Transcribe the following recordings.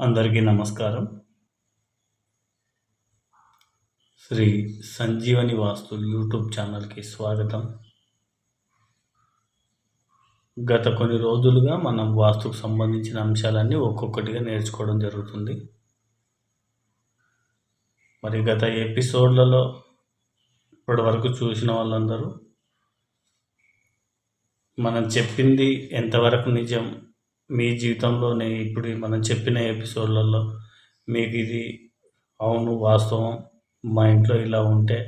అందరికీ నమస్కారం. శ్రీ సంజీవని వాస్తు యూట్యూబ్ ఛానల్కి స్వాగతం. గత కొన్ని రోజులుగా మనం వాస్తుకు సంబంధించిన అంశాలన్నీ ఒక్కొక్కటిగా నేర్చుకోవడం జరుగుతుంది. మరి గత ఎపిసోడ్లలో ఇప్పటివరకు చూసిన వాళ్ళందరూ మనం చెప్పింది ఎంతవరకు నిజం మీ జీవితంలోనే ఇప్పుడు మనం చెప్పిన ఎపిసోడ్లలో మీకు ఇది అవును వాస్తవం మా ఇంట్లో ఇలా ఉంటే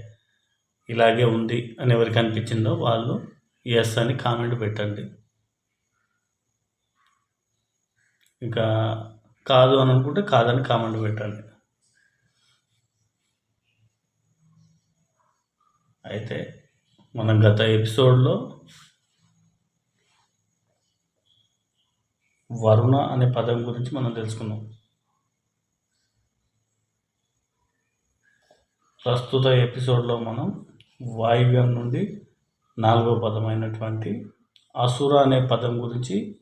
ఇలాగే ఉంది అని ఎవరికి అనిపించిందో వాళ్ళు ఎస్ అని కామెంట్ పెట్టండి. ఇంకా కాదు అని అనుకుంటే కాదని కామెంట్ పెట్టండి. అయితే మనం గత ఎపిసోడ్లో వరుణ అనే పదం గురించి మనం తెలుసుకున్నాం ప్రస్తుత ఎపిసోడ్లో మనం వాయువ్యం నుండి నాలుగో పదమైనటువంటి అసుర అనే పదం గురించి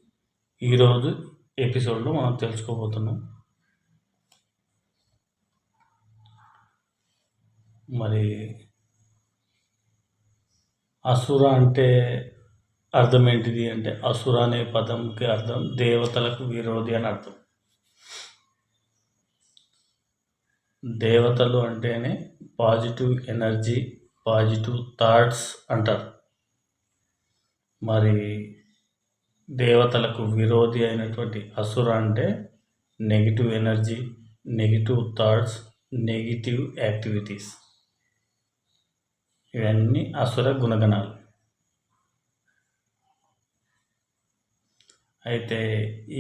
ఈరోజు ఎపిసోడ్లో మనం తెలుసుకోబోతున్నాం. మరి అసుర అంటే అర్థం ఏంటిది అంటే అసుర అనే పదంకి అర్థం దేవతలకు విరోధి అని అర్థం. దేవతలు అంటేనే పాజిటివ్ ఎనర్జీ పాజిటివ్ థాట్స్ అంటారు. మరి దేవతలకు విరోధి అయినటువంటి అసుర అంటే negative energy negative thoughts negative activities. ఇవన్నీ అసుర గుణగణాలు. అయితే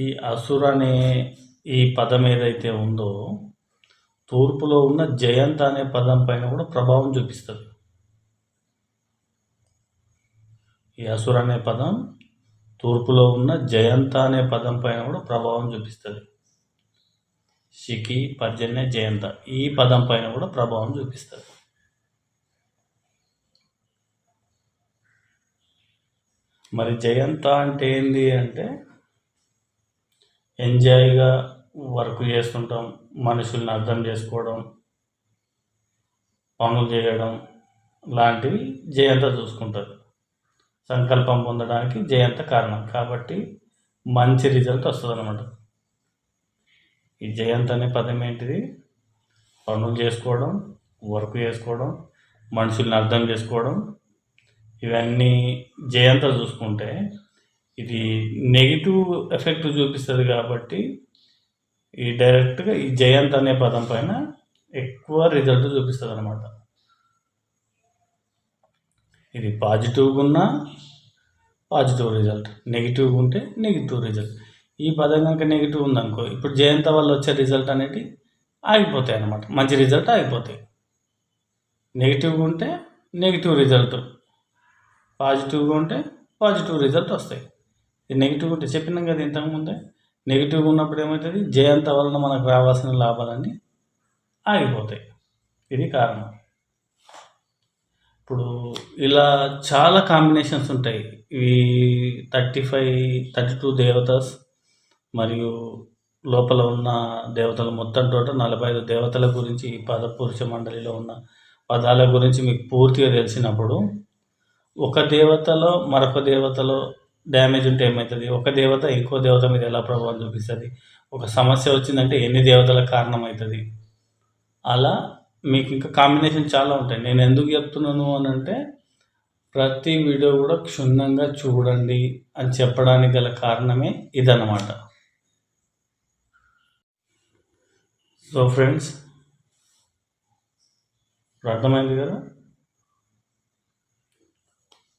ఈ అసుర అనే ఈ పదం ఏదైతే ఉందో తూర్పులో ఉన్న జయంత్ అనే పదం పైన కూడా ప్రభావం చూపిస్తుంది. ఈ అసుర అనే పదం తూర్పులో ఉన్న జయంత అనే పదం పైన కూడా ప్రభావం చూపిస్తుంది. షికి పర్జన్య జయంత ఈ పదం పైన కూడా ప్రభావం చూపిస్తుంది. మరి జయంత అంటే ఏంది అంటే ఎంజాయ్గా వర్క్ చేసుకుంటాం మనుషుల్ని అర్థం చేసుకోవడం పనులు చేయడం లాంటివి జయంత చూసుకుంటుంది సంకల్పం పొందడానికి జయంత కారణం. కాబట్టి మంచి రిజల్ట్ వస్తుంది అనమాట ఈ జయంత్ అనే పదం ఏంటిది? పనులు చేసుకోవడం వర్క్ చేసుకోవడం మనుషుల్ని అర్థం చేసుకోవడం ఇవన్నీ జయంత చూసుకుంటే ఇది నెగిటివ్ ఎఫెక్ట్ చూపిస్తుంది కాబట్టి ఈ డైరెక్ట్గా ఈ జయంత్ అనే పదం పైన ఎక్కువ రిజల్ట్ చూపిస్తుంది అనమాట ఇది పాజిటివ్గా ఉన్నా పాజిటివ్ రిజల్ట్ నెగిటివ్గా ఉంటే నెగిటివ్ రిజల్ట్ ఈ పదం కనుక నెగిటివ్ ఉందనుకో ఇప్పుడు జయంత వల్ల వచ్చే రిజల్ట్ అనేది ఆగిపోతాయి అన్నమాట మంచి రిజల్ట్ ఆగిపోతాయి. నెగిటివ్గా ఉంటే నెగిటివ్ రిజల్ట్ పాజిటివ్గా ఉంటే పాజిటివ్ రిజల్ట్ వస్తాయి. నెగిటివ్ ఉంటే చెప్పినాం కదా ఇంతకుముందే నెగిటివ్గా ఉన్నప్పుడు ఏమవుతుంది జయంత వలన మనకు రావాల్సిన లాభాలన్నీ ఆగిపోతాయి. ఇది కారణం. ఇప్పుడు ఇలా చాలా కాంబినేషన్స్ ఉంటాయి. ఇవి థర్టీ ఫైవ్ థర్టీ టూ దేవతస్ మరియు లోపల ఉన్న దేవతలు మొత్తం టోటల్ నలభై ఐదు దేవతల గురించి ఈ పద పురుష మండలిలో ఉన్న పదాల గురించి మీకు పూర్తిగా తెలిసినప్పుడు ఒక దేవతలో మరొక దేవతలో డ్యామేజ్ ఉంటే ఏమవుతుంది ఒక దేవత ఇంకో దేవత మీద ఎలా ప్రభావం చూపిస్తుంది? ఒక సమస్య వచ్చిందంటే ఎన్ని దేవతలకు కారణమవుతుంది అలా మీకు ఇంకా కాంబినేషన్ చాలా ఉంటాయి. నేను ఎందుకు చెప్తున్నాను అని అంటే ప్రతి వీడియో కూడా క్షుణ్ణంగా చూడండి అని చెప్పడానికి గల కారణమే ఇదన్నమాట. సో ఫ్రెండ్స్ అర్థమైంది కదా?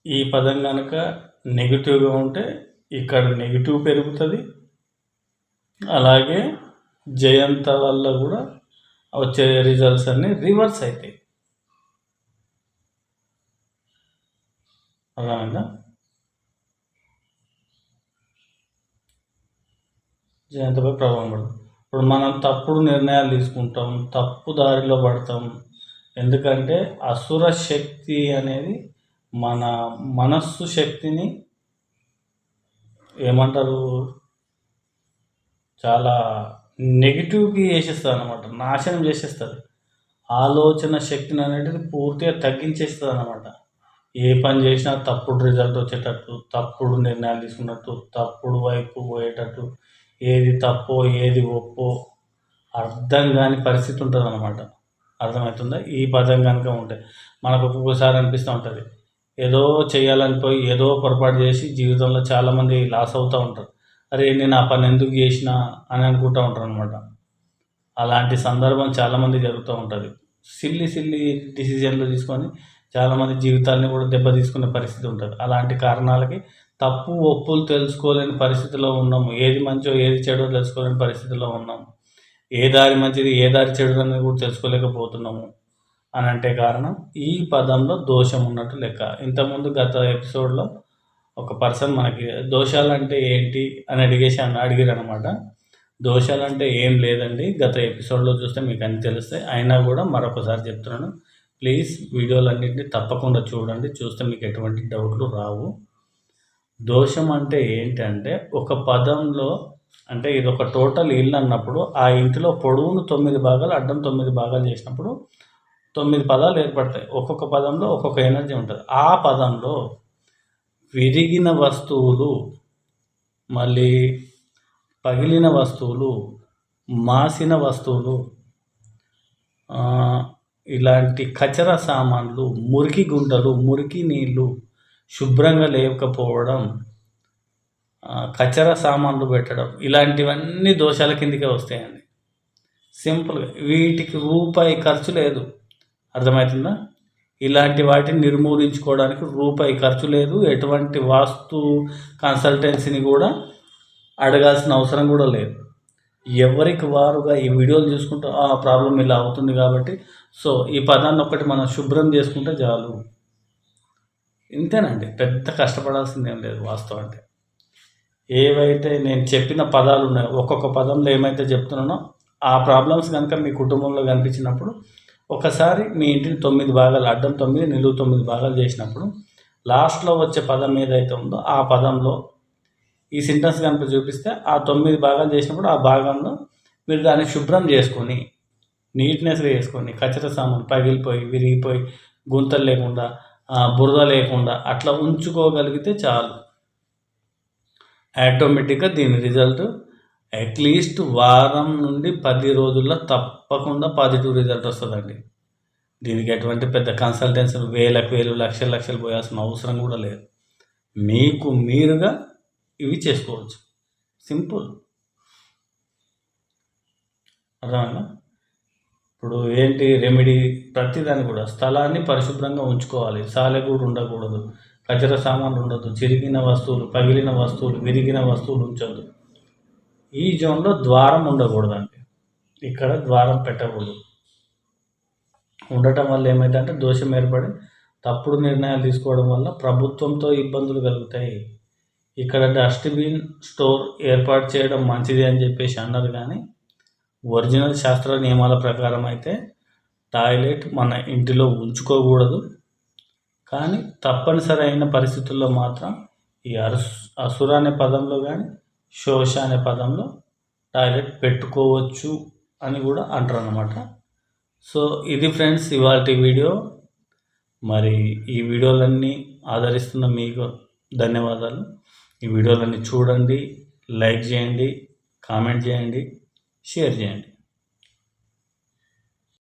ఈ పదం కనుక నెగిటివ్గా ఉంటే ఇక్కడ నెగిటివ్ పెరుగుతుంది. అలాగే జయంత వల్ల కూడా వచ్చే రిజల్ట్స్ అన్నీ రివర్స్ అవుతాయి అర్థమైందా? జయంతపై ప్రభావం పడుతుంది ఇప్పుడు మనం తప్పుడు నిర్ణయాలు తీసుకుంటాం తప్పు దారిలో పడతాం. ఎందుకంటే అసుర శక్తి అనేది మన మనస్సు శక్తిని ఏమంటారు? చాలా నెగిటివ్కి వేసేస్తుంది అనమాట నాశనం చేసేస్తుంది. ఆలోచన శక్తిని అనేది పూర్తిగా తగ్గించేస్తుంది అనమాట ఏ పని చేసినా తప్పుడు రిజల్ట్ వచ్చేటట్టు తప్పుడు నిర్ణయాలు తీసుకున్నట్టు తప్పుడు వైపు పోయేటట్టు ఏది తప్పో ఏది ఒప్పో అర్థం కాని పరిస్థితి ఉంటుంది అనమాట అర్థమవుతుందా? ఈ పదం కనుక ఉంటే మనకు ఒక్కొక్కసారి అనిపిస్తూ ఉంటుంది. ఏదో చేయాలని పోయి ఏదో పొరపాటు చేసి జీవితంలో చాలామంది లాస్ అవుతూ ఉంటారు. అరే నేను ఆ పని ఎందుకు చేసిన అని అనుకుంటూ ఉంటారు అనమాట అలాంటి సందర్భం చాలామంది జరుగుతూ ఉంటుంది. సిల్లి సిల్లి డిసిజన్లు తీసుకొని చాలామంది జీవితాలని కూడా దెబ్బ తీసుకునే పరిస్థితి ఉంటుంది. అలాంటి కారణాలకి తప్పు ఒప్పులు తెలుసుకోలేని పరిస్థితిలో ఉన్నాము ఏది మంచో ఏది చెడో తెలుసుకోలేని పరిస్థితిలో ఉన్నాము ఏ దారి మంచిది ఏ దారి చెడు అనేది కూడా తెలుసుకోలేకపోతున్నాము. అని అంటే కారణం ఈ పదంలో దోషం ఉన్నట్టు లెక్క. ఇంతకుముందు గత ఎపిసోడ్లో ఒక పర్సన్ మనకి దోషాలు అంటే ఏంటి అని అడిగేసి అడిగారు అనమాట దోషాలు అంటే ఏం లేదండి. గత ఎపిసోడ్లో చూస్తే మీకు అన్ని తెలుస్తాయి. అయినా కూడా మరొకసారి చెప్తున్నాను. ప్లీజ్ వీడియోలన్నింటినీ తప్పకుండా చూడండి. చూస్తే మీకు ఎటువంటి డౌట్లు రావు. దోషం అంటే ఏంటంటే ఒక పదంలో అంటే ఇది ఒక టోటల్ ఇల్లు అన్నప్పుడు ఆ ఇంటిలో పొడవును తొమ్మిది భాగాలు అడ్డం తొమ్మిది భాగాలు చేసినప్పుడు తొమ్మిది పదాలు ఏర్పడతాయి. ఒక్కొక్క పదంలో ఒక్కొక్క ఎనర్జీ ఉంటుంది. ఆ పదంలో విరిగిన వస్తువులు మళ్ళీ పగిలిన వస్తువులు మాసిన వస్తువులు ఇలాంటి కచర సామాన్లు మురికి గుంటలు మురికి నీళ్ళు శుభ్రంగా లేకపోవడం కచర సామాన్లు పెట్టడం ఇలాంటివన్నీ దోషాల కిందకే వస్తాయండి. సింపుల్గా వీటికి రూపాయి ఖర్చు లేదు. అర్థమవుతుందా? ఇలాంటి వాటిని నిర్మూలించుకోవడానికి రూపాయి ఖర్చు లేదు. ఎటువంటి వాస్తు కన్సల్టెన్సీని కూడా అడగాల్సిన అవసరం కూడా లేదు. ఎవరికి వారుగా ఈ వీడియోలు చూసుకుంటూ ఆ ప్రాబ్లం ఇలా అవుతుంది కాబట్టి సో ఈ పదాన్ని ఒక్కటి మనం శుభ్రం చేసుకుంటే చాలు. ఇంతేనండి. పెద్ద కష్టపడాల్సింది ఏం లేదు వాస్తవం అంటే. ఏవైతే నేను చెప్పిన పదాలు ఉన్నాయో ఒక్కొక్క పదంలో ఏమైతే చెప్తున్నానో ఆ ప్రాబ్లమ్స్ కనుక మీ కుటుంబంలో కనిపించినప్పుడు ఒకసారి మీ ఇంటిని తొమ్మిది భాగాలు అడ్డం తొమ్మిది నిలువు తొమ్మిది భాగాలు చేసినప్పుడు లాస్ట్లో వచ్చే పదం ఏదైతే ఉందో ఆ పదంలో ఈ సింటెన్స్ కనుక చూపిస్తే ఆ తొమ్మిది భాగాలు చేసినప్పుడు ఆ భాగంలో మీరు దాన్ని శుభ్రం చేసుకొని నీట్నెస్గా చేసుకొని కచ్చర సామాన్ పగిలిపోయి విరిగిపోయి గుంతలు లేకుండా బురద లేకుండా అట్లా ఉంచుకోగలిగితే చాలు. ఆటోమేటిక్గా దీని రిజల్ట్ అట్లీస్ట్ వారం నుండి పది రోజుల్లో తప్పకుండా పాజిటివ్ రిజల్ట్ వస్తుందండి. దీనికి ఎటువంటి పెద్ద కన్సల్టెన్సీ వేలకు వేలు లక్షలు లక్షలు పోయాల్సిన అవసరం కూడా లేదు. మీకు మీరుగా ఇవి చేసుకోవచ్చు. సింపుల్ అర్థమైనా ఇప్పుడు ఏంటి రెమెడీ ప్రతిదాన్ని కూడా స్థలాన్ని పరిశుభ్రంగా ఉంచుకోవాలి. సాలెగూడు ఉండకూడదు. కచర సామాన్లు ఉండదు చిరిగిన వస్తువులు పగిలిన వస్తువులు విరిగిన వస్తువులు ఉంచొద్దు. ఈ జోన్లో ద్వారం ఉండకూడదండి. ఇక్కడ ద్వారం పెట్టకూడదు. ఉండటం వల్ల ఏమైందంటే దోషం ఏర్పడి తప్పుడు నిర్ణయాలు తీసుకోవడం వల్ల ప్రభుత్వంతో ఇబ్బందులు కలుగుతాయి. ఇక్కడ డస్ట్బిన్ స్టోర్ ఏర్పాటు చేయడం మంచిది అని చెప్పేసి అన్నారు కానీ ఒరిజినల్ శాస్త్ర నియమాల ప్రకారం అయితే టాయిలెట్ మన ఇంటిలో ఉంచుకోకూడదు. కానీ తప్పనిసరి అయిన పరిస్థితుల్లో మాత్రం ఈ అరుస్ అసుర అనే పదంలో కానీ శోష అనే పదంలో టాయిలెట్ పెట్టుకోవచ్చు అని కూడా అంటారు అనమాట సో ఇది ఫ్రెండ్స్ ఇవాళ వీడియో. మరి ఈ వీడియోలన్నీ ఆదరిస్తున్న మీకు ధన్యవాదాలు. ఈ వీడియోలన్నీ చూడండి లైక్ చేయండి కామెంట్ చేయండి షేర్ చేయండి.